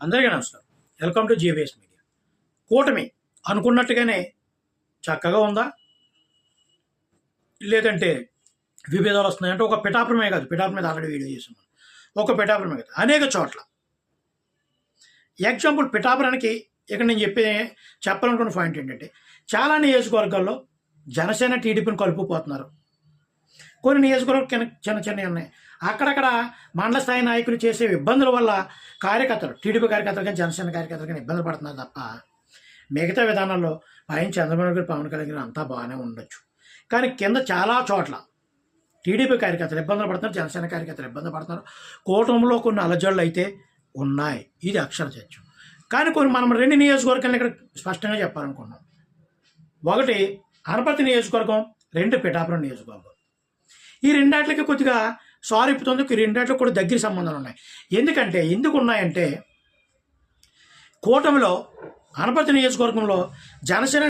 అందరికీ నమస్కారం. Welcome to GBs media కూటమి అనుకున్నట్టుగానే చక్కగా ఉందా? లేదంటే విభేదాలు వస్తున్నాయంటే ఒక పిఠాపురమే కాదు. పిఠాపురం మీద ఆల్రెడీ వీడియో చేసాం ఒక పిఠాపురమే కాదు. అనేక చోట్ల. ఎగ్జాంపుల్ పిఠాపురానికి ఇక్కడ నేను చెప్పే చెప్పాలనుకున్న పాయింట్ ఏంటంటే చాలా నియోజకవర్గాల్లో జనసేన టీడీపీని కలుపుకుపోతున్నారు. కొన్ని నియోజకవర్గాలు చిన్న చిన్న చిన్నవి ఉన్నాయి. అక్కడక్కడ మండల స్థాయి నాయకులు చేసే ఇబ్బందుల వల్ల కార్యకర్తలు టీడీపీ కార్యకర్తలు కానీ జనసేన కార్యకర్తలు కానీ ఇబ్బందులు పడుతున్నారు తప్ప మిగతా విధానాల్లో పైన చంద్రబాబు గారు పవన్ కళ్యాణ్ గారు అంతా బాగానే ఉండొచ్చు. కానీ కింద చాలా చోట్ల టీడీపీ కార్యకర్తలు ఇబ్బందులు పడుతున్నారు జనసేన కార్యకర్తలు ఇబ్బంది పడుతున్నారు. కూటమిలో కొన్ని అలజడులు అయితే ఉన్నాయి. ఇది అక్షర సత్యం కానీ కొన్ని మనం రెండు నియోజకవర్గాలను ఇక్కడ స్పష్టంగా చెప్పాలనుకున్నాం ఒకటి అనపతి నియోజకవర్గం రెండు పిఠాపురం నియోజకవర్గం. ఈ రెండాట్లకి కొద్దిగా సారిపుతుంది ఈ రెండాట్లకు కూడా దగ్గర సంబంధాలు ఉన్నాయి. ఎందుకంటే ఎందుకు ఉన్నాయంటే కూటమిలో అనపర్తి నియోజకవర్గంలో జనసేన